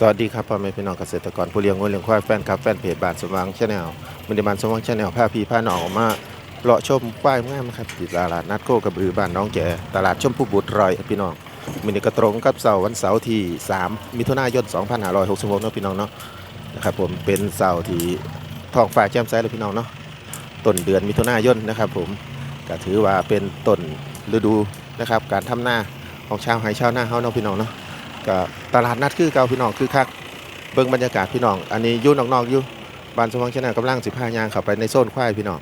สวัสดีครับพ่อแม่พี่น้องเกษตรกรผู้เลี้ยงงูเลี้ยงควายแฟนคลับแฟนเพจบ้านสมวังชาแนลมันเดบานสมวังชาแนลพาพี่พาน้องอมาเลาะชมควายงามครับที่ตลาดนัดโคกระบือบ้านน้องแก่ตลาดชมพูบุตรรอยพี่น้องมันนี้ก็ตรงกับเสาร์วันเสาร์ที่ 3 มิถุนายน 2566เนาะพี่น้องเนาะนะครับผมเป็นเสาร์ที่ท้องฟ้าแจ่มใสเลยพี่น้องเนาะต้นเดือนมิถุนายนนะครับผมก็ถือว่าเป็นต้นฤดูนะครับการทำหน้าของชาวไฮชาวหน้าเฮาเนาะพี่น้องเนาะ ก็ตลาดนัดคือเก่าพี่น้องคือคักเบิ่งบรรยากาศพี่น้อง อันนี้ยู่นอกๆอยู่บ้านสว่างชนะกำลังสิพายางเข้าไปในโซนควายพี่น้อง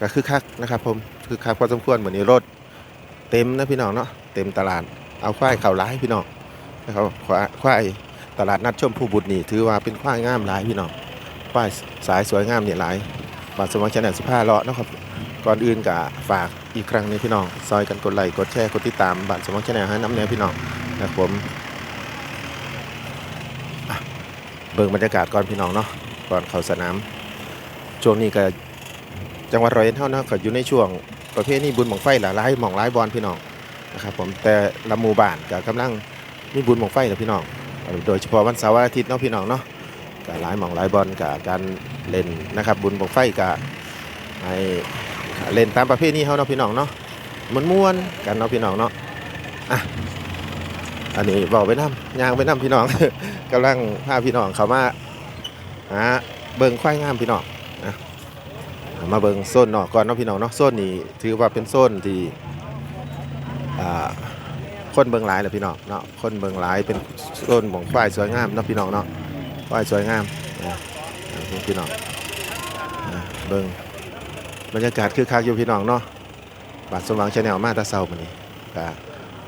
ก็คือคักนะครับผมคือคักพอสมควรเหมือนนี้รถเต็มนะพี่น้องเนาะเต็มตลาดเอาควายเข้าร้ายพี่น้องนะครับควายตลาดนัดชมผู้บุตรนี่ถือว่าเป็นควายงามหลายพี่น้องควายสายสวยงามเนี่ยหลายบ้านสว่างชนะสิพาเลาะนะครับก่อนอื่นก็ฝากอีกครั้งหนึงพี่น้องซอยกันกดไลค์กดแชร์กดติดตามบ้านสว่างชนะให้น้ำแนวพี่น้องนะผม เบิ่งบรรยากาศก่อนพี่น้องเนาะก่อนเข้าสนาม ช่วงนี้ก็จังหวัดร้อยเอ็ดเท่านะก็อยู่ในช่วงประเภทนี้บุญหมองไฟหลายหลายหมองหลายบอลพี่น้องนะครับผมแต่ละหมู่บ้านก็กำลังมีบุญหมองไฟนะพี่น้อง โดยเฉพาะวันเสาร์วันอาทิตย์เนาะพี่น้องเนาะก็หลายหมองหลายบอลกับการเล่นนะครับบุญหมองไฟก็ให้เล่นตามประเภทนี้เฮาเนาะพี่น้องเนาะมันม่วนกันเนาะพี่น้องเนาะอะ อันนี้บอกไปน้ำยางไปน้ำพี่น้อง กำลังพาพี่น้องเขามาหาเบิงควายงามพี่น้องนะมาเบิงโซนนอกก่อนเนาะพี่น้องเนาะโซนนี้ถือว่าเป็นโซนที่คนเบิงหลายแหละพี่น้องเนาะคนเบิงหลายเป็นโซนของควายสวยงามเนาะพี่น้องเนาะควายสวยงามนะพี่น้องเบิงบรรยากาศคือคักอยู่พี่น้องเนาะบาดสมหวังชาแนลมาตาเซามื้อนี้ก็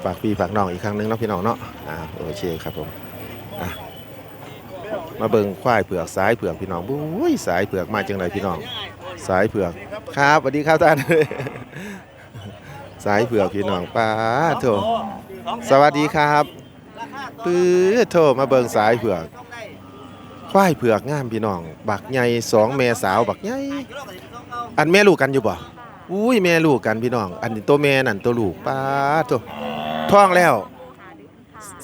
ฝากพี่ฝากน้องอีกครั้งหนึงเนาะพี่น้องเนาะอ่าโอเคครับผมมาเบิ่งควายเผือกสายเผือกพี่น้องบุ้ยสายเผือกมาจังไรพี่น้อง สายเผือกครับสวัสดีครับท่าน สายเผือกพี่น้องป้าโถสวัสดีครับปื้อโถมาเบิ่งสายเผือก ควายเผือกงามพี่น้อง บักใหญ่สองแม่สาวบักใหญ่อันแม่ลูกกันอยู่บ่อุ้ยแม่ลูกกันพี่น้อง อันนี้ตัวแม่นั่นตัวลูกป้าโถ ท้องแล้ว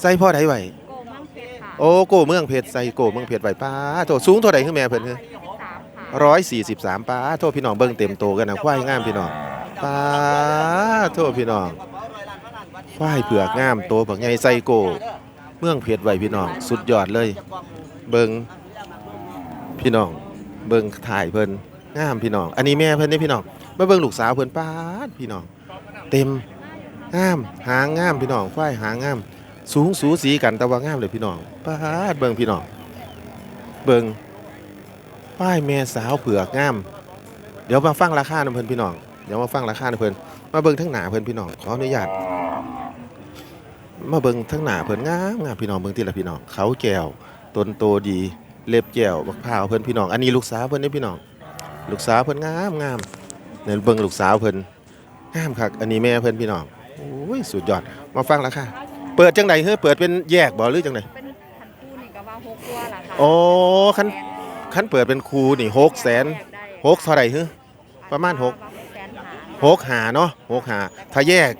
ใส่พ่อใดไว้โกมั่งเพชรค่ะโอ้โกเมืองเพชรใส่โกเมืองเพชรไว้ป้าโตสูงเท่าใดขึ้นแม่เพิ่นคือสามค่ะร้อยสี่สิบสามป้าโทษพี่น้องเบิ่งเต็มโตกันนะควายงามพี่น้องป้าโทษพี่น้องควายเผือกงามโตบักใหญ่ใส่โก เมืองเพชรไว้พี่น้องสุดยอดเลย เบิ่งพี่น้องเบิ่งถ่ายเพิ่นงามพี่น้อง อันนี้แม่เพิ่นนี่พี่น้องมาเบิ่งลูกสาวเพิ่นป้าดพี่น้อง เต็ม งาม หางงามพี่น้องควายหางงาม สูงสูสีกันแต่ว่างามเลยพี่น้องป้าดเบิ่งพี่น้องเบิ่งป้ายแม่สาวเผือกงาม เดี๋ยวมาฟังราคานํเพิ่นพี่น้องเดี๋ยวมาฟังราคานํเพิ่นมาเบิ่งทั้งหนาเพิ่นพี่น้องขออนุญาตมาเบิ่งทั้งหนาเพิ่นงามงามพี่น้องเบิ่งที่ละพี่น้องเขาแก้วต้นโตดีเล็บแก้วบักพร้าวเพิ่นพี่น้องอันนี้ลูกสาวเพิ่นนี่พี่น้องลูกสาวเพิ่นงามงามเนี่ยเบิ่งลูกสาวเพิ่นงามคักอันนี้แม่เพิ่นพี่น้อง โอ้ยสุดยอด มาฟังราคาเปิดจังไดเฮ้ยเปิดเป็นแยกบ่หรือจังไดเป็นพันคู่นี่ก็ว่าหกตัวล่ะค่ะโอ้คันคันเปิดเป็นครูนี่หกแสนแยกได้หกเท่าไหร่เฮ้ยประมาณหกว่แสนหาหกหาเนาะหกหาถ้าแยก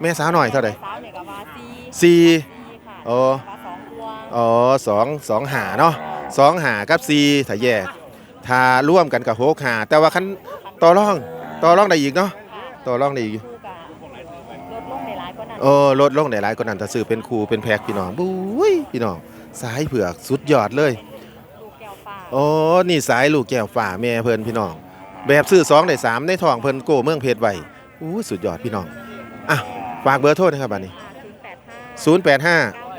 แม่สาวหน่อยเท่าไหร่สาวนี่ก็ว่าสี่สี่สี่ค่ะอ๋อว่าสองตัวอ๋อสองสองหาเนาะสองหากับสี่ถ้าแยก ถ้าร่วมกันกับหกหาแต่ว่าคันต่อรองต่อรองได้อีกเนาะค่ะต่อรองได้อีกคู่กับลดลง ในหลายกว่านั้นโอ้ลดลงได้หลายกว่านั้นถ้าซื้อเป็นครูเป็นแพ็คพี่น้องบุ้ยพี่น้องสายเผือกสุดยอดเลยลูกแก้วฟ้าโอ้นี่สายลูกแก้วฝ่าแม่เพิ่นพี่น้อง แบบซื้อสองได้สามในทองเพิ่นโกเมืองเพชรไว้อู้สุดยอดพี่น้องอะฝากเบอร์โทรนะครับบัดนี้ ศูนย์แปดห้า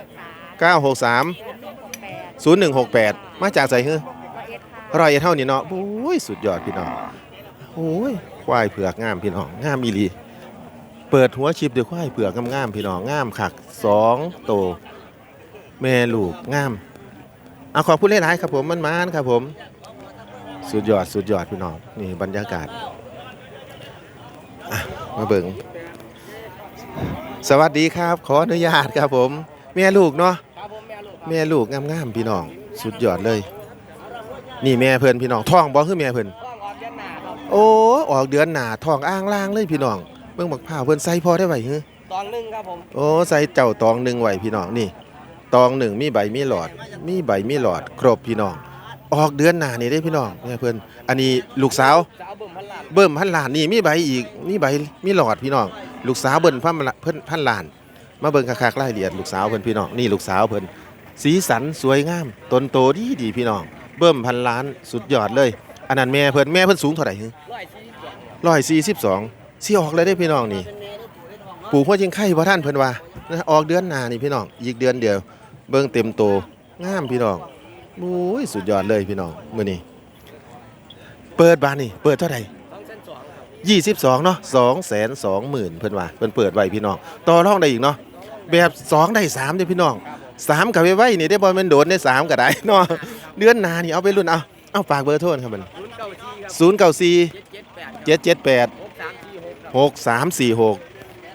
085 เก้าหกสาม963ศูนย์หนึ่งหกแปด0168 มาจากไสฮือร้อยเอ็ดค่ะร้อยเอ็ดเท่านี้เนาะโอ้ยสุดยอดพี่น้องโอ้ยควายเผือกงามพี่น้องงามอีหลี เปิดหัวชิปด้วยควายเผือกงามๆพี่น้องงามคักสองโตแม่ลูกงามเอาขอบคุณหลายๆครับผมมันมานครับผม สุดยอดสุดยอดพี่น้องนี่บรรยากาศมาเบิงสวัสดีครับ ขออนุญาตครับผม แม่ลูกเนาะแม่ลูกงามๆพี่น้อง สุดยอดเลย นี่แม่เพิ่นพี่น้องท้องบ่คือแม่เพิ่นโอ้ออกเดือนหนาท้องอ้างล่างเลยพี่น้อง เบิ่งบักพร้าวเพิ่นใส่พอได้ไว้หือตอนหนึ่งครับผมโอ้ใส่เจ้าตองหนึงไว้พี่น้องนี่ ตองหนึ่งมีใบมีหลอด มีใบมีหลอด ครบพี่น้อง ออกเดือนหน้านี่ได้พี่น้องเนี่ยเพิ่นอันนี้ลูกสาวสาวเบิ่มพันล้านเบิ่มพันล้านนี่มีใบอีกมีใบมีหลอดพี่น้อง ลูกสาวเบิ่นพันละเพิ่นพันล้าน มาเบิ่งคักๆรายละเอียดลูกสาวเพิ่นพี่น้องนี่ลูกสาวเพิ่นสีสันสวยงามต้นโตดีดีพี่น้อง เบิ่มพันล้านสุดยอดเลย อันนั้นแม่เพิ่นแม่เพิ่นสูงเท่าไหร่ฮึร้อยสี่สิบสอง142 สิออกเลยได้พี่น้องนี่เป็นเมย์ได้ปุ๋ยได้ทองปู่พ่อจิงไข่บ่ท่านเพิ่นว่านะออกเดือนหน้านี่พี่น้องอีกเดือนเดียว เบิ่งเต็มโตงามพี่น้องโอ้ยสุดยอดเลยพี่น้องมื้อนี้เปิดบานนี่เปิดเท่าไหร่สองเส้นสองครับ22เนาะ2 2 0 0 0 0เพิ่นว่าเพิ่นเปิดไว้พี่น้องต่อรองได้อีกเนาะแบบ2ได้3เด้พี่น้องสามกับไว้นี่ได้บ่แม่นโดนได้สามก็ได้เนาะเดือนหน้านี่เอาไปรุ่นเอาเอาฝากเบอร์โทรครับมันศูนย์เก้าสี่ครับ094เจ็ดเจ็ดแปด778 หกสามสี่หก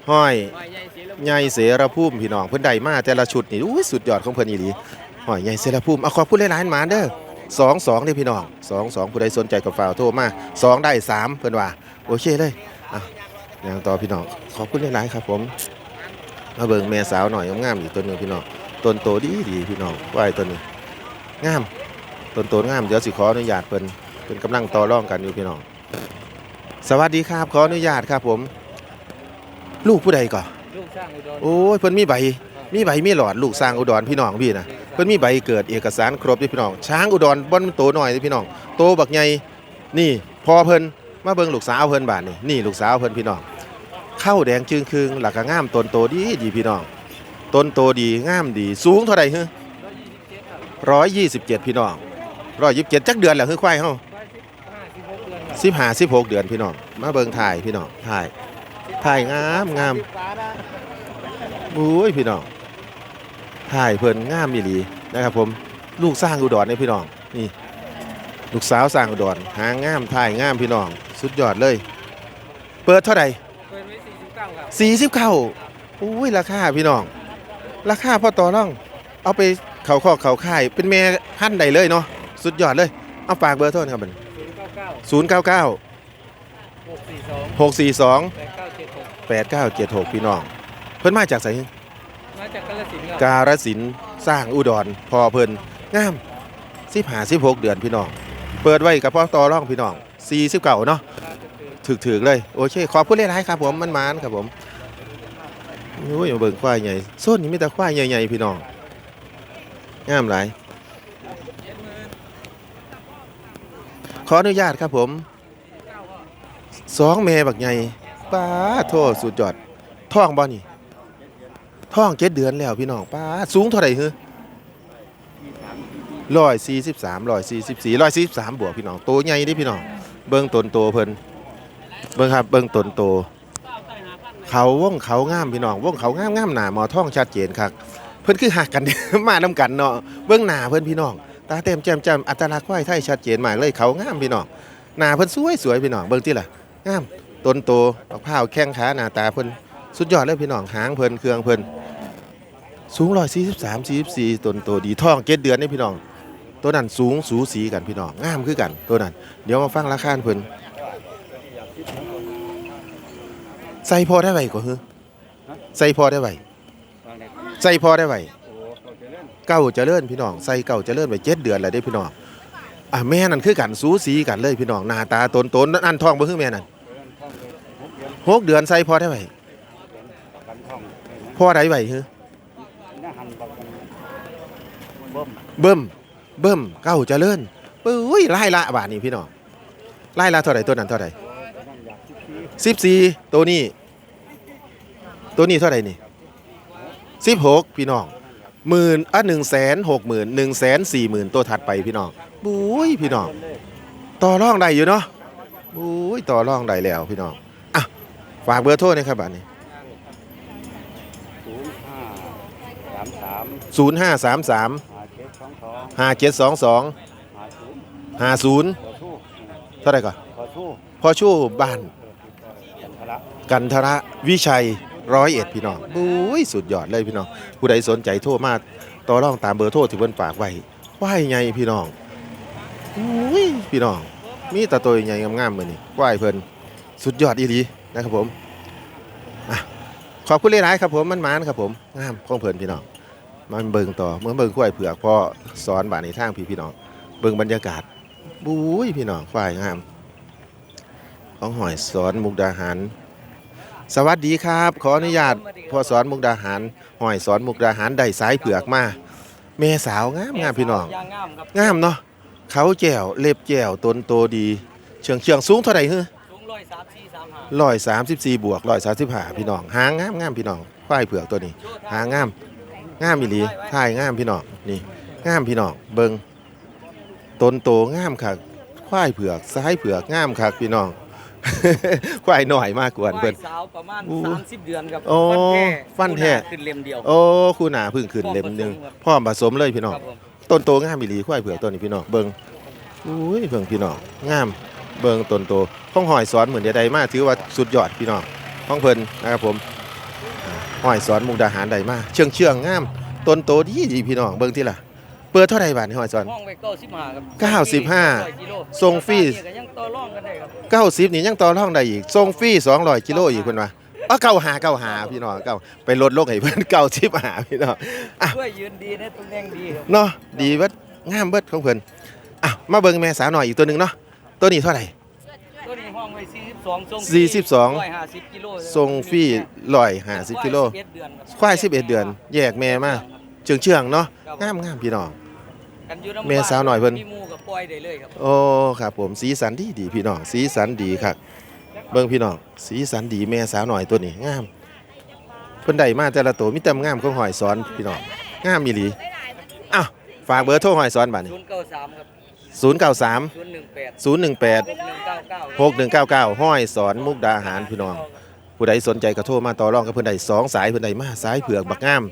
ครับ6346ห้อยใหญ่เหลืองใหญ่เสรภูมิพี่น้องเพิ่นได้มาแต่ละชุดนี่อุ้ยสุดยอดของเพิ่นอีหลีห้อยใหญ่เสรภูมิเอาขอบคุณหลายๆหมาเด้อ2 2เด้อพี่น้อง2 2ผู้ใดสนใจก็ฝากโทรมา2ได้3เพิ่นว่าโอเคเลยอะอย่างต่อพี่น้องขอบคุณหลายๆครับผมมาเบิ่งแม่สาวหน่อยงามๆอีกตัวหนึงพี่น้องต้นโตดีดีพี่น้องควายตัวนี้งามต้นโตงามเดี๋ยวสิขออนุญาตเพิ่นเพิ่นกำลังต่อรองกันอยู่พี่น้อง สวัสดีครับขออนุญาตครับผม ลูกผู้ใดก่อนลูกช่างอุดรโอ้ยเพิ่นมีใบ มีใบมีหลอดลูกสร้างอุดรพี่น้องพี่นะเพิ่นมีใบเกิดเอกสารครบเด้อพี่น้อง ช้างอุดรบ่มันโตหน่อยเด้อพี่น้องโตบักใหญ่นี่พอเพิ่นมาเบิ่งลูกสาวเพิ่นบาดนี่นี่ลูกสาวเพิ่นพี่น้องเข้าแดงจึงคืงหลักก็งามต้นโตดีดีพี่น้องต้นโตดีงามดีสูงเท่าใดฮึ127 พี่น้อง127จักเดือนแล้วฮึควายเฮา สิบห้าสิบหกเดือนพี่น้องมาเบิงถ่ายพี่น้องถ่ายถ่ายงามงามอุ้ยพี่น้องถ่ายเพลินงามอีหลีนะครับผมลูกสร้างอุดรเนี่ยพี่น้องนี่ลูกสาวสร้างอุดรหางามถ่ายงามพี่น้องสุดยอดเลย เปิดเท่าไหร่เปิดไว้สี่สิบเก้าครับสี่สิบเก้าอุ้ยราคาพี่น้อง ราคาพอต่อร่อง เอาไปเขาข้อเขาค่ายเป็นแม่พันใดเลยเนาะสุดยอดเลย เอาฝากเบอร์โทรนะครับศูน ย์เก้าเก้าศูนย์เก้าเก้าหกสี่สองหกสี่สองแปดเก้าเจ็ดหกแปดเก้าเจ็ดหกพี่น้อง เพิ่นมาจากไสมาจากกาฬสินธุ์ครับกาฬสินธุ์สร้างอุดรพอเพิ่นงามสิบหาสิบหกเดือนพี่น้อง เปิดไว้กับพ่อต่อร่องพี่น้องสี่สิบเก้าเนาะถึกถึกๆเลย โอเค ขอบคุณหลายๆครับผมมันมานครับผมโอ้ยมาเบิ่งควายใหญ่โซนนี้มีแต่ควายใหญ่ๆพี่น้องงามหลาย ขออนุญาตครับผมสองเมบักใหญ่ป้าโทษสุดยอดท่องบ่นี่ท้องเจ็ดเดือนแล้วพี่น้องป้าสูงเท่าไหร่เฮ้ร้อยสี่สิบสามร้อยสี่สิบสี่ร้อยสี่สิบสามบวกพี่น้องโตใหญ่ดิพี่น้องเบิ้งตนโตเพิ่นเบิ้งครับเบิ้งตนโต เขาว่องเขางามพี่น้องว่องเขางามงามหนาหมอท้องชัดเจนครับเพิ่นคือหักกันมานํกันเนาะเบิ้งหนาเพิ่นพี่น้อง ตาเต็มแจ่มแจ่มอัตลักษณ์ควายไทยชัดเจนมากเลยเขางามพี่น้องหน้าเพิ่นสวยสวยพี่น้องเบิ้งที่ล่ะงามต้นโตบักพร้าแข้งขาหน้าตาเพิ่นสุดยอดเลยพี่น้องหางเพิ่นเครื่องเพิ่นสูงร้อยสี่สิบสามสี่สิบสี่ต้นโตดีท่องเจ็ดเดือนนี่พี่น้อง ตัวนั้นสูงสูสีกันพี่น้องงามคือกันตัวนั้น เดี๋ยวมาฟังราคาเพิ่นใส่พอได้ไหวก็คือใส่พอได้ไหวใส่พอได้ไหว เก้าเจริญพี่น้องใส่เก้าเจริญไว้เจ็ดเดือนแล้วได้พี่น้องอะแม่นั่นคือกันสูสีกันเลยพี่น้องหน้าตาตนตนอันทองบ่คือแม่นั่นหกเดือนใส่พอได้ไหวพอได้ไหวคือเบิ่มเบิ่มเก้าเจริญอุ้ยไล่ละบาทนี่พี่น้องไล่ละเท่าไหร่ตัวนั้นเท่าไหร่สิบสี่ตัวนี้ ตัวนี้เท่าไหร่นี่สิบหกพี่น้อง หมื่นอะหนึ่งแสนหกหมื่นหนึ่งแสนสี่หมื่นตัวถัดไปพี่น้องบุ้ยพี่น้องต่อรองได้อยู่เนาะบุ้ยต่อรองได้แล้วพี่น้องอะฝากเบอร์โทรหนะครับบัดนี้ศูนย์ห้าสามสามศูนย์ห้าสามสามหาเจ็ดสองสองห้าเจ็ดสองสองหาศูนย์ห้าศูนย์ขอทู่เท่าไหร่ก่อนขอทู่พอชู่บ้าน กันทละกันทระวิชัย ร้อยเอ็ดพี่น้องบุ้ยสุดยอดเลยพี่น้อง ผู้ใดสนใจโทรมาต่อรองตามเบอร์โทรที่เพิ่นฝากไว้ไหวไงพี่น้องอุ้ยพี่น้อง มีแตาตัวใหญ่งามๆมือนี้ไหวเพิ่นสุดยอดอีหลีนะครับผมอะขอบคุณหลายครับผมมันมานครับผมงามของเพิ่นพี่น้องมาเบิ่งต่อเมื่อเบิ่งควายเผือกพอสอนบาดในทางพี่พี่น้องเบิ่งบรรยากาศบุ้ยพี่น้องควายงามของหอยสอนมุกดาหาร สวัสดีครับ ขออนุญาตพอสอนมุกดาหารหอยสอนมุกดาหารได้สายเผือกมาแม่สาวงามงามพี่น้องยางงามครับงามเนาะเขาแจ่วเล็บแจ่วตนโตดี เชิงเชียงสูงเท่าไหร่เฮ้สูงร้อยสามสี่สามห้าร้อยสามสิบสี่บวกร้อยสามสิบห้าพี่น้องหางงามงามพี่น้องควายเผือกตัวนี้ หางามงามอีหลีท่ายงามพี่น้องนี่งามพี่น้องเบิงตนโตงามคักควายเผือกซ้ายเผือกงามคักพี่น้อง ควายหน่อยมากกว่าเพิ่นสาวประมาณ อู้สามสิบเดือนครับโอ้ฟันแท้ขึ้นเล่มเดียว โอ้คู่หนาเพึ่งขึ้นเล่มหนึงพร้อมผสมเลยพี่น้อง ครับผมต้นโตงามอีหลีควายเผือกตัวนี้พี่น้องเบิงอุ้ยเบิ่งพี่น้องงามเบิงต้นโตข้องหอยสอนเหมือนเดียใดมาถือว่าสุดยอดพี่น้องข้องเพิ่นนะครับผมอ่าหอยสอนมุกดาหารใดมาเชื่องเชื่องงามต้นโตดีดีพี่น้องเบิ่งที่ล่ะเปิดเท่าไหร่บาทนี่หอยสอน ห้องไว้เก้าสิบห้าครับเก้าสิบห้าร้อยกิโลส่งฟรีก็ยังต่อรองกันได้ครับ90นี่ยังต่อรองได้อีกส่งฟรี200กิโลอีกเพิ่นว่าอ๋อเก้าหาเก้าหาพี่น้องเก้าไปลดลงให้เพิ่น90หาพี่น้องช่วยยืนดีนะตำแหน่งดีครับเนาะดีเบิดงามเบิดของเพิ่นอะมาเบิ่งแม่สาวหน่อยอีกตัวหนึงเนาะตัวนี้เท่าไหร่ ตัวนี้ห้องไว้สี่สิบสองส่งสี่สิบสองร้อยห้าสิบกิโลส่งฟรีร้อยห้าสิบกิโลสิบเอ็ดเดือนครับควาย11เดือน แยกแม่มาเชื่องเชื่องๆเนาะงามงามพี่น้อง กันอยู่น้ำแม่สาวหน่อยเพิ่น มีหมูกับปล่อยได้เลยครับโอ้ครับผมสีสันดีดีพี่น้องสีสันดีครับเบิ่งพี่น้องสีสันดีแม่สาวหน่อยตัวนี้งามเพิ่นได้มาแต่ละตัวมีแต่งามของหอยสอนพี่น้องงามอีหลีอ้าวฝากเบอร์โทรหอยสอนบัดนี้ศูนย์เก้าสาม093ครับศูนย์หนึ่งแปด018หกหนึ่งเก้าเก้า6199ห้อยสอนมุกดาหารพี่น้อง ผู้ใดสนใจก็โทรมาต่อรองกับเพิ่นได้สองสายเพิ่นได้มาสายเผือกบักงาม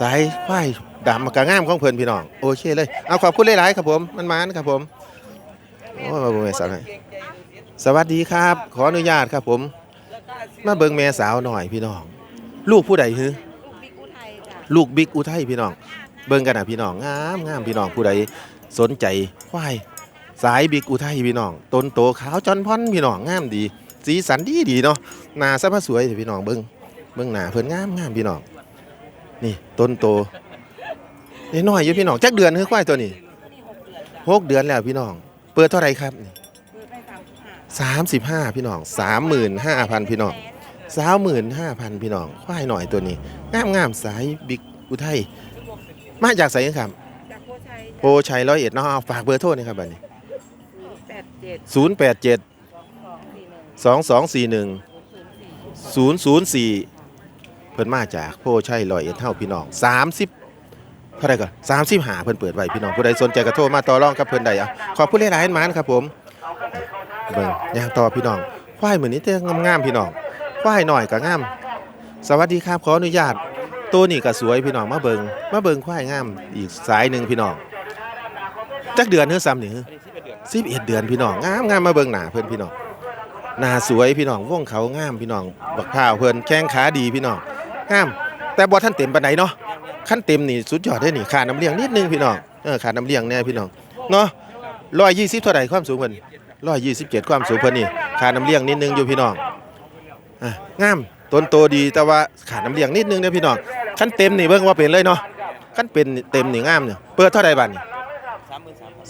สายควาย ดำกระงามของเพิ่นพี่น้อง โอเคเลย เอาขอบคุณหลายๆครับผม มันมานครับผม โอ้มาเบิ่งแม่สาวหน่อยสวัสดีครับ ขออนุญาตครับผม มาเบิ่งแม่สาวหน่อยพี่น้อง ลูกผู้ใดฮือลูกบิ๊กอุทัยจ้ะลูกบิ๊กอุทัยพี่น้อง เบิ่งกันนะพี่น้อง งามงามพี่น้องผู้ใดสนใจควายสายบิ๊กอุทัยพี่น้อง ต้นโตขาวจอนพอนพี่น้องงามดี สีสันดีดีเนาะ หน้าซะมาสวยเถอะพี่น้องเบิ่งเบิ่งหน้าเพิ่นงามงามพี่น้อง นี่ต้นโต น้อยๆอยู่พี่น้องจักเดือนคือควายตัวนี้นี่หกเดือนจ้ะหกเดือนแล้วพี่น้อง เปิดเท่าไหร่ครับนี่เปิดไปสามสิบห้า35พี่น้อง35,000พี่น้อง25,000พี่น้อง ควายหน่อยตัวนี้งามงามๆสายบิ๊กอุทัยมาจากไสครับจากโพชัยโพชัยร้อยเอ็ดเนาะเอาฝากเบอร์โทรหนะครับบัดนี้ศูนย์แปดเจ็ด087สองสี่หนึ่ง2241ศูนย์สี่004เพิ่นมาจากโพชัยร้อยเอ็ดเท่าพี่น้อง30 เท่าไหร่ก่อน35เพิ่นเปิดไว้พี่น้องผู้ใดสนใจก็โทรมาต่อรองกับเพิ่นได้อะขอบคุณหลายๆมานครับผมเบิ่งย่างต่อพี่น้องควายเหมือนนี้แต่งามๆพี่น้องควายหน่อยก็งาม สวัสดีครับขออนุญาตตัวนี้ก็สวยพี่น้องมาเบิ่งมาเบิ่งควายงามอีกสายหนึ่งพี่น้องจักเดือนเฮือซ้ำนี่เฮือสิบเอ็ดเดือนสิบเดือนพี่น้องงามงามมาเบิ่งหน้าเพิ่นพี่น้องหน้าสวยพี่น้องว่องเขางามพี่น้องบักพร้าวเพิ่นแข้งขาดีพี่น้องงาม แต่บ่ทันเต็มปานใดเนาะ ขั้นเต็มนี่สุดยอดได้นี่ขาดน้ำเลี้ยงนิดนึงพี่น้องเออขาดน้ำเลี้ยงแน่พี่น้องเนาะร้อยยี่สิบเท่าไหร่ความสูงเพิ่นร้อยยี่สิบเจ็ดความสูงเพิ่นนี่ขาดน้ำเลี้ยงนิดนึงอยู่พี่น้องอะงามต้นโตดีแต่ว่าขาดน้ำเลี้ยงนิดนึงเนี่ยพี่น้องขั้นเต็มนี่เบิ่งว่าเป็นเลยเนาะขั้นเป็นเต็มนี่งามเนี่ยเปิดเท่าไหร่บัดนี่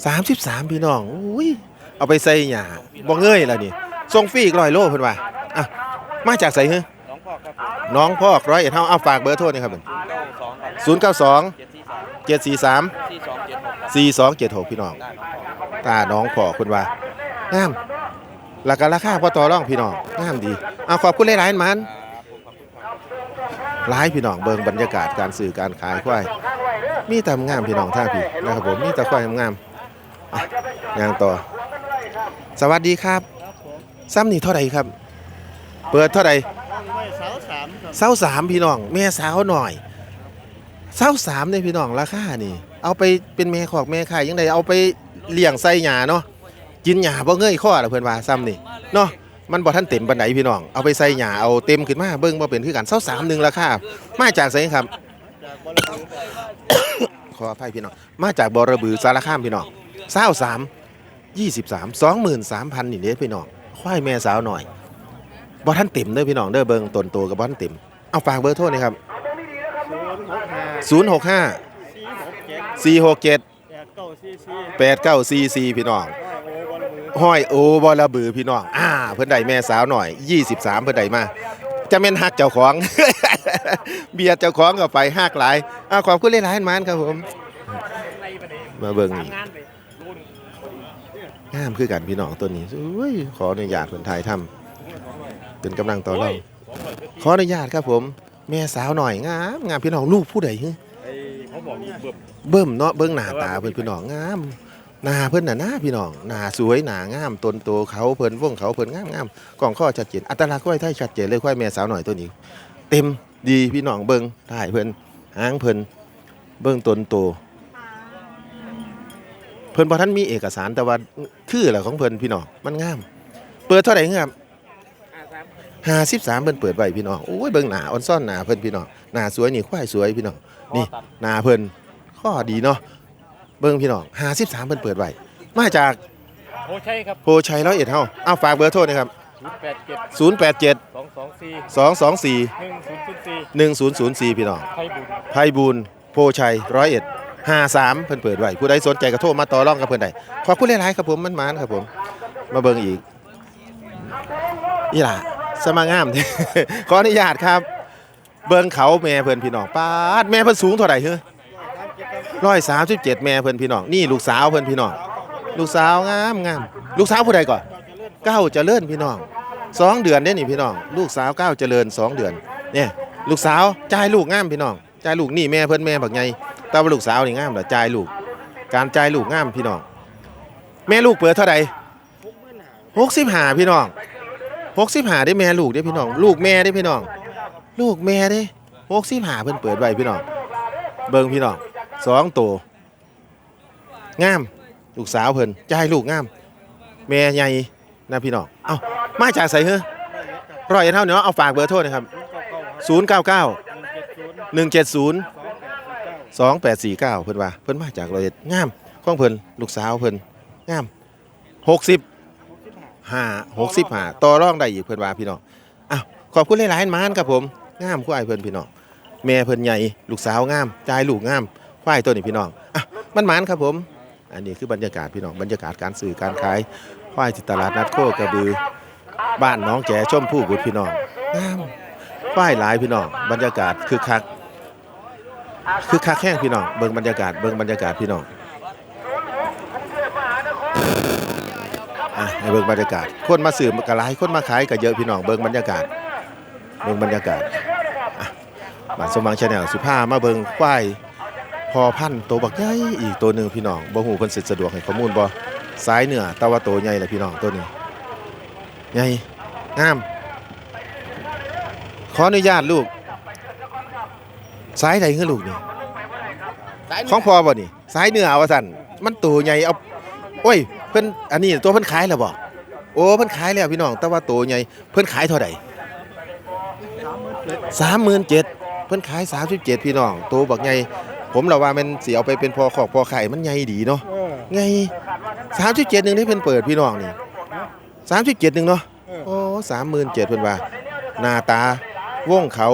สามสิบสามพี่น้องอุ้ยเอาไปใส่หยาบ่เงยแล้วนี่ทรงฟีอีกร้อยโลเพิ่นว่าอะมาจากใสฮะน้องพ่อครัน้องพ่อร้อยเอ็ดเฮาเอาฝากเบอร์โทรนี่ครับเพิ่น 0 9 2 7 4 3 4 2 7 6พี่น้องตาน้องขอคุณว่างามราคาราคาพอต่อร่องพี่น้องงามดีเอาขอบคุณหลายๆมันหลายพี่น้องเบิ่งบรรยากาศการสื่อการขายควายมีแต่งามพี่น้องท่าพี่นะครับผมมีแต่ควายงามงามต่อ สวัสดีครับ ซ้ำนี่เท่าไหร่ครับ เปิดเท่าไหร่เสาสามพี่น้องแม่สาวหน่อย เศร้าสามเนี่ยพี่น้องราคานี่ เอาไปเป็นแม่ขอกแม่ขายยังไงเอาไปเลี้ยงใส่หญ้าเนาะกินหญ้าบ่เงยข้อละเพิ่อนว่าซ้ำนี่เนาะมันบ่ทันเต็มปานใดพี่น้องเอาไปใส่หญ้าเอาเต็มขึ้นมาเบิ่งบ่เป็นคือกันเศร้าสามหนึ่งราคามาจากไสครับ ขออภัยพี่น้องมาจากบอระบือสารคามพี่น้องเศร้าสามยี่สิบสามสองหมื่นสามพันนี่เด้พี่น้องควายแม่สาวหน่อยบ่ทันเต็มเด้อพี่น้องเด้อเบิ่งตนโตกับบ่ทันเต็มเอาฝากเบอร์โทรนี่ครับศูนย์ ศูนย์หกห้า065สี่หกเจ็ด467แปดเก้าสี่สี่8944พี่น้องโอบอลมือห้อยโอบอระบือพี่น้องอ่าเพิ่นได้แม่สาวหน่อย 23 เพิ่นได้มาจะแม่นฮักเจ้าของ เบียดเจ้าของก็ไปฮักหลายอ่าขอบคุณหลายๆมันครับผม มาเบิ่งนี่งามคือกันพี่น้องตัวนี้อุ้ยขออนุญาตคนไทยทำเป็นกำลังต่อรองขออนุญาตครับผม แม่สาวหน่อยงามงามพี่น้องลูกผู้ใดฮึไอ้เขาบอกเบิบเบิ่มเนาะเบิ่งหน้าตาเพิ่นพี่น้องงามหน้าเพิ่นน่ะหน้าพี่น้องหน้าสวยหน้างามตนโตเขาเพิ่นวงเขาเพิ่นงามงามกล่องข้อชัดเจนอัตลักษณ์ควายไทยชัดเจนเลยควายแม่สาวหน่อยตัวนี้ เต็มดีพี่น้องเบิ่งได้เพิ่นหางเพิ่นเบิ่งตนโตเพิ่นบ่ทันมีเอกสารแต่ว่าคือแหละของเพิ่นพี่น้องมันงาม เปิดเท่าไหร่ครับ 53เพิ่นเปิดไว้พี่น้องโอ้ยเบิ่งหน้าออนซ่อนหน้าเพิ่นพี่น้องหน้าสวยนี่ควายสวยพี่น้องนี่หน้าเพิ่นข้อดีเนาะเบิ่งพี่น้อง53เพิ่นเปิดไว้มาจากโอ้ใช่ครับโพชัยร้อยเอ็ดเฮาเอาฝากเบอร์โทรหนะครับศูนย์แปดเจ็ด087สองสองสี่224หนึ่งศูนย์ศูนย์สี่1004พี่น้องไทยบุญไพบูลย์โพชัยร้อยเอ็ดห้าสามเพิ่นเปิดไว้ผู้ใดสนใจก็โทรมาต่อรองกับเพิ่นได้ขอบคุณหลายๆครับผมมันมานครับผม มาเบิ่งอีกอีหล่ะ สมางาม ขออนุญาตครับ เบิ่งเขาแม่เพิ่นพี่น้องปาดแม่เพิ่นสูงเท่าไหร่เฮ้ร้อยสามสิบเจ็ดแม่เพิ่นพี่น้องนี่ลูกสาวเพิ่นพี่น้องลูกสาวงามงามลูกสาวผู้ใดก่อนเก้าเจริญพี่น้องสองเดือนเด้นี่พี่น้องลูกสาวเก้าเจริญสองเดือนเนี่ยลูกสาวจ่ายลูกงามพี่น้องจ่ายลูกนี่แม่เพิ่นแม่บักไงแต่ว่าลูกสาวนี่งามเหรอจ่ายลูก การจ่ายลูกงามพี่น้องแม่ลูกเปิดเท่าไหร่หกสิบห้าพี่น้อง หกสิบห้าได้แม่ลูกได้พี่น้อง ลูกแม่ได้พี่น้อง ลูกแม่ได้หกสิบห้าเพิ่นเปิดไว้พี่น้อง เบิ่งพี่น้องสองตัวงาม ลูกสาวเพิ่นจ่ายลูกงาม แม่ใหญ่นะพี่น้องเอ้ามาจากไสเฮ้อร้อยเท่าเนาะเอาฝากเบอร์โทรนะครับศูนย์เก้าเก้าหนึ่งเจ็ดศูนย์สองแปดสี่เก้าเพิ่นว่า เพิ่นมาจากร้อยเอ็ดงามข้องเพิ่นลูกสาวเพิ่นงามหกสิบ ห้าหกสิบห้าต่อรองได้อีกเพิ่อนว่าพี่น้องอ้าวขอบคุณหลายๆมานครับผมงามควายเพิ่อนพี่น้องแม่เพิ่อนใหญ่ลูกสาวงามจ่ายลูกงามควายตัวนี้พี่น้องอะมันหมานครับผม อันนี้คือบรรยากาศพี่น้องบรรยากาศการสื่อการขายควายที่ตลาดนัดโคกระบือ บ้านน้องแจชมผู้บุตรพี่น้องงามควายหลายพี่น้องบรรยากาศคึกคักคึกคักแห้งพี่น้องเบิ่งบรรยากาศเบิ่งบรรยากาศพี่น้องอะ ให้เบิ่งบรรยากาศ คนมาสื่อกระไรคนมาขายก็เยอะพี่น้องเบิ่งบรรยากาศเบิ่งบรรยากาศอะบ้านสมหวังชาแนลสิพามาเบิ่งควายพอพันธุ์ตัวบักใหญ่อีกตัวหนึ่งพี่น้องบ่ฮู้เพิ่นสิสะดวกให้ข้อมูลบ่สายเหนือแต่ว่าตัวใหญ่แหละพี่น้องตัวนี้ใหญ่งาม ขออนุญาตลูกสายใดคือลูกนี่ของพ่อบ่นี่สายเหนือว่าซั่นมันตัวใหญ่เอาโอ้ยเพิ่นอันนี้ตัวเพิ่นขายแล้วบ่โอ้เพิ่นขายแล้วพี่น้อง แต่ว่าตัวใหญ่เพิ่นขายเท่าใด37,000เพิ่นขาย37พี่น้องตัวบักใหญ่ผมเราว่ามันสิเอาไปเป็นพอขอกพอไข่มันใหญ่ดีเนาะเออไงสามสิบเจ็ดหนึ่งที่เพิ่นเปิดพี่น้องนี่สามสิบเจ็ดหนึ่งเนาะเออโอ้สามหมื่นเจ็ดเพิ่นว่าหน้าตาวงเขา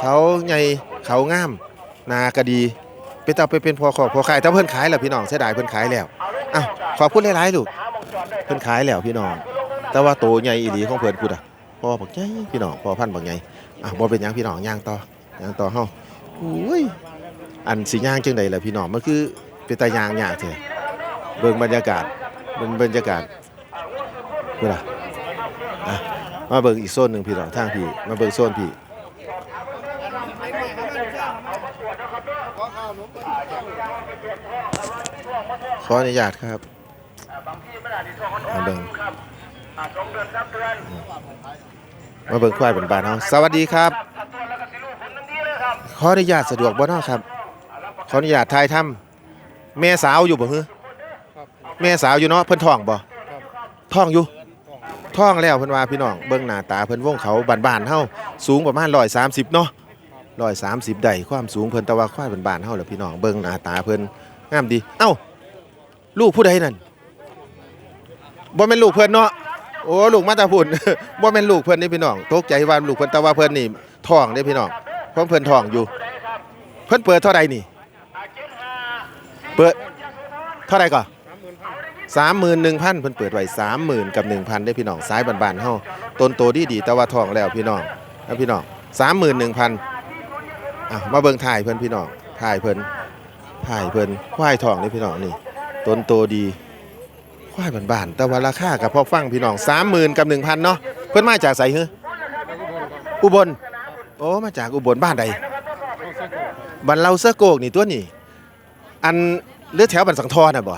เขาใหญ่เขางามหนากระดีไปต่อาไปเป็นพอขอกพอไข่แต่เพิ่นขายแล้วพี่น้องเสียดายเพิ่นขายแล้ว อ้าวขอบคุณหลายๆลูกเพิ่นขายแล้วพี่น้อง แต่ว่าโตใหญ่อีหลีของเพิ่นพูดอะพ่อบักใหญ่พี่น้องพ่อพันธ์บักใหญ่อะบ่เป็นหยังพี่น้องย่างต่อย่างต่อเฮาอุ้ยอันสิย่างจังใดล่ะพี่น้องมันคือเป็นตายางยากแท้เบิ่งบรรยากาศเบิ่งบรรยากาศเวลาอะมาเบิ่งอีกโซนหนึ่งพี่น้องทางพี่มาเบิ่งโซนพี่ ขออนุญาตครับมาเบิ่งมาเบิ่งควายบานๆเฮาสวัสดีครับ ขออนุญาตสะดวกบ่เนาะครับ ขออนุญาตถ่ายทำแม่สาวอยู่บ่ฮึแม่สาวอยู่เนาะเพิ่นท้องบ่ท้องอยู่ท้องแล้วเพิ่นว่าพี่น้องเบิ่งหน้าตาเพิ่นวงเขาบ้านๆเฮาสูงประมาณ130เนาะ130ได้ความสูงเพิ่นแต่ว่าควายบ้านๆเฮาแหละพี่น้องเบิ่งหน้าตาเพิ่นงามดี เอ้า ลูกผู้ใดนั่นบ่แม่นลูกเพิ่อนเนาะโอ้ลูกมาตาพุ่น บ่แม่นลูกเพิ่อนนี่พี่น้องตกใจว่าลูกเพิ่อนแต่ว่าเพิ่อนนี่ท้องเด้พี่น้องเพราะเพิ่อนท้องอยู่ เพิ่นเปิดเท่าไหร่นี่ เปิดเท่าไหร่ก่อนสามหมื่นหนึ่งพันเพิ่นเปิดไว้สามหมื่นกับหนึ่งพันได้พี่น้องสายบานๆเฮาต้นโตดีดีๆแต่ว่าทองแล้วพี่น้องนะพี่น้องสามหมื่นหนึ่งพันอะมาเบิ่งถ่ายเพิ่นพี่น้องถ่ายเพิ่นถ่ายเพิ่นควายทองนี่พี่น้องนี่ ต้นโตดีควายบานๆแต่ว่าราคากับพอฟังพี่น้องสามหมื่นกับหนึ่งพันเนาะเพิ่นมาจากไสฮืออุบลโอ้มาจากอุบลบ้านใดบันเราเสื้อโกกนี่ตัวนี่อันเลือดแถวบันสังทอน่ะบ่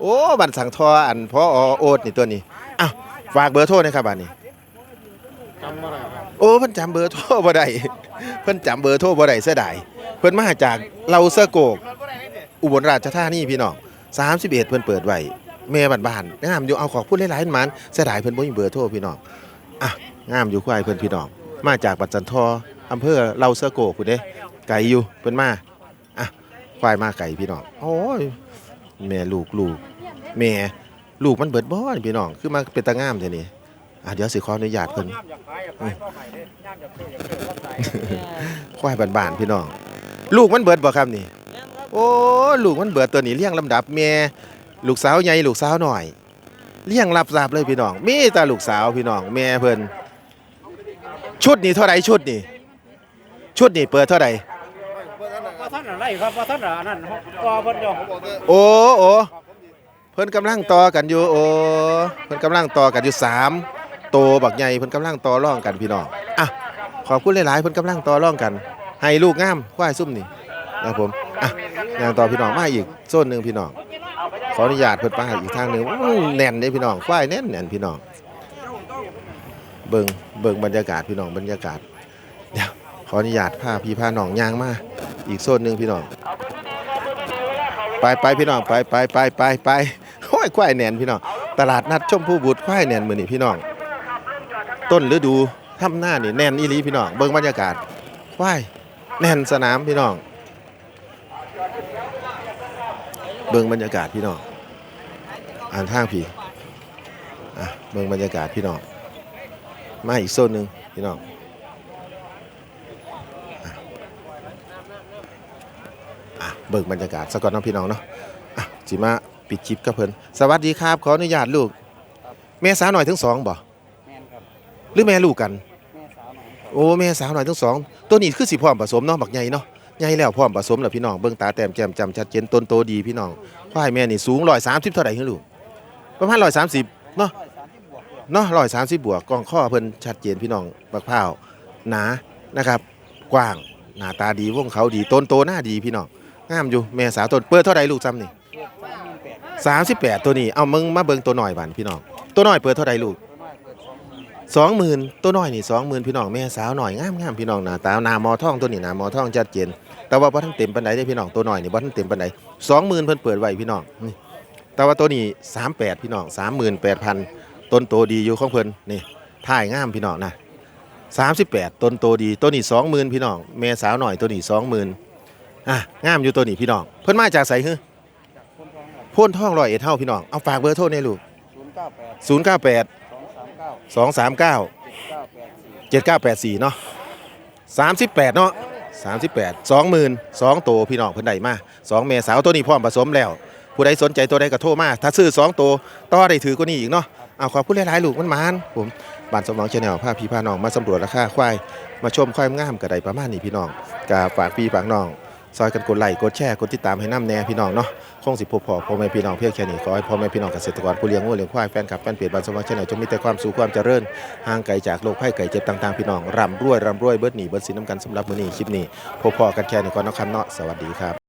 โอ้บันสังทออันพอโอดนี่ตัวนี้อ้าวฝากเบอร์โทรหนะครับบัดนี้จำอะไรครับโอ้เพิ่นจำเบอร์โทรบ่ได้เพิ่นจำเบอร์โทรบ่ได้เสียดายเพิ่นมาจากเราเสื้อโกกอุบลราชธานีพี่น้อง 31 เพิ่นเปิดไว้แม่บ้านๆงามอยู่เอาขอพูดหลายๆมันเสียดายเพิ่นบ่มีเบอร์โทรพี่น้องอะงามอยู่ควายเพิ่นพี่น้อง มาจากบัดสันทออำเภอเราเสือโกพุ่นเด้ไกลอยู่เพิ่นมาอะควายมาไกลพี่น้องโอ้ยแม่ลูกลูกแม่ลูกมันเบิดบ่พี่น้องคือมาเป็นตางามเท่นี่อะเดี๋ยวสิขออนุญาตเพิ่นย่ยากขายากขายก็ขายเด้ย่ามอยายบ้ายควายบ้านๆพี่น้อง ลูกมันเบิดบ่ครับนี่ โอ้ลูกมันเบิดตัวนี้เลี้ยงลำดับแม่ลูกสาวใหญ่ลูกสาวหน่อยเลี้ยงรับทราบเลยพี่น้องมีแต่ลูกสาวพี่น้องแม่เพิ่นชุดนี้เท่าไหร่ชุดนี้ชุดนี้เปิดเท่าไหร่ว่าท่านอะไรครับว่าท่านอันนั้นก็เพิ่นอยู่โอ้โอ้เพิ่นกำลังต่อกันอยู่โอ้เพิ่นกำลังต่อกันอยู่สามโตบักใหญ่เพิ่นกำลังต่อร่องกันพี่น้องอะขอบคุณหลายๆเพิ่นกำลังต่อร่องกัน ให้ลูกงามควายซุ่มนี่นะครับผมอะ งานต่อพี่น้องมาอีกโซนหนึ่งพี่น้องขออนุญาตเพิ่นไปอีกทางหนึ่งแน่นเด้พี่น้องควายแน่นแน่นพี่น้อง เบิ่งเบิ่งบรรยากาศพี่น้องบรรยากาศเดี๋ยวขออนุญาตพาพี่พาน้องย่างมาอีกโซนหนึ่งพี่น้อง ไปไปพี่น้องไปไปไปไปไปควายควายแน่นพี่น้องตลาดนัดชมพู่บุตรควายแน่นมือนี้พี่น้อง ต้นฤดูทำหน้านี่แน่นอีหลีพี่น้องเบิ่งบรรยากาศควายแน่นสนามพี่น้อง เบิ่งบรรยากาศพี่น้องอ่านทางพี่อะเบิ่งบรรยากาศพี่น้องมาอีกโซนหนึ่งพี่น้องอะอะเบิ่งบรรยากาศสกก่อนเน้องพี่น้องเนาะอะสิมาปิดคลิปกับเพิ่นสวัสดีครับขออนุญาตลูก แม่สาวหน่อยทั้งสองบ่แม่นครับหรือแม่ลูกกัน แม่สาวหน่อยครับโอ้แม่สาวหน่อยทั้งสองตัวนี้คือสิพร้อมผสมเนาะบักใหญ่เนาะ ใหญ่แล้วพร้อมผสมแล้วพี่น้องเบิ่งตาแต้มแจ่มจำชัดเจนต้นโตดีพี่น้องควายแม่นี่สูง130เท่าไหร่คือลูกประมาณร้อยสามสิบบวกบวกเนาะ130บบวกกองข้อเพิ่นชัดเจนพี่น้องบักพร้าหนานะครับ กว้างหน้าตาดีวงเขาดีต้นโตหน้าดีพี่น้องงามอยู่แม่สาวต้นเปิดเท่าไหร่ลูกซ้ำนี่สามหมื่นแปดตัวนี้เอามึงมาเบิ่งตัวหน่อยบันพี่น้องตัวน้อยเปิดเท่าไหร่ลูก สองหมื่นตัวน้อยนี่สองหมื่นพี่น้องแม่สาวหน่อยงามงามพี่น้องหน้าตาหน้ามอท่องตัวนี้หน้ามอท่องชัดเจนแต่ว่าบ่ทันเต็มปานใดได้พี่น้องตัวน้อยนี่บ่ทันเต็มปานใดสองหมื่นเพิ่นเปิดไว้พี่น้องนี่แต่ว่าตัวนี้สามแปดพี่น้องสามหมื่นแปดพันต้นโตดีอยู่ของเพิ่นนี่ท่ายงามพี่น้องนะสามสิบแปดต้นโตดีตัวนี้สองหมื่นพี่น้องแม่สาวหน่อยตัวนี้สองหมื่นอะงามอยู่ตัวนี้พี่น้องเพิ่นมาจากไสฮึจากคนท้องครับโพ่นท่องร้อยเอ็ดเท่าพี่น้องเอาฝากเบอร์โทรในอยลูกศูนย์เก้าแปด สองสามเก้าเจ็ดเก้าแปดสี่เนาะสามสิบแปดเนาะสามสิบแปดสองหมื่นสองตัวพี่น้องเพิ่นได้มาสองเมษาตัวนี้พร้อมผสมแล้ว ผู้ใดสนใจตัวใดก็โทรมา ถ้าซื้อสองตัวต่อได้ถือกว่านี้อีกเนาะเอาขอบคุณหลายๆลูกมันมานผมบ้านสมองชาแนลพาพี่พาน้องมาสำรวจราคาควาย มาชมควายงามกระไดประมาณนี้พี่น้องกาฝากพี่ฝากน้อง ซอยกันกดไลค์กดแชร์กดติดตามให้น้ำแน่พี่น้องเนาะคงสิพบพอพ่อแม่พี่น้องเพียงแค่นี้ขอให้พ่อแม่พี่น้องเกษตรกรผู้เลี้ยงงูเลี้ยงควายแฟนคลับแฟนเพจบ้านสมวัชแนลจงมีแต่ความสุขความเจริญห่างไกลจากโรคภัยไก่เจ็บต่างๆพี่น้องร่ำรวยร่ำรวยเบิดหนีเบิดสินน้ำกันสำหรับมื้อนี้คลิปนี้พบพอกันแค่นี้ก่อนเนาะครับเนาะสวัสดีครับ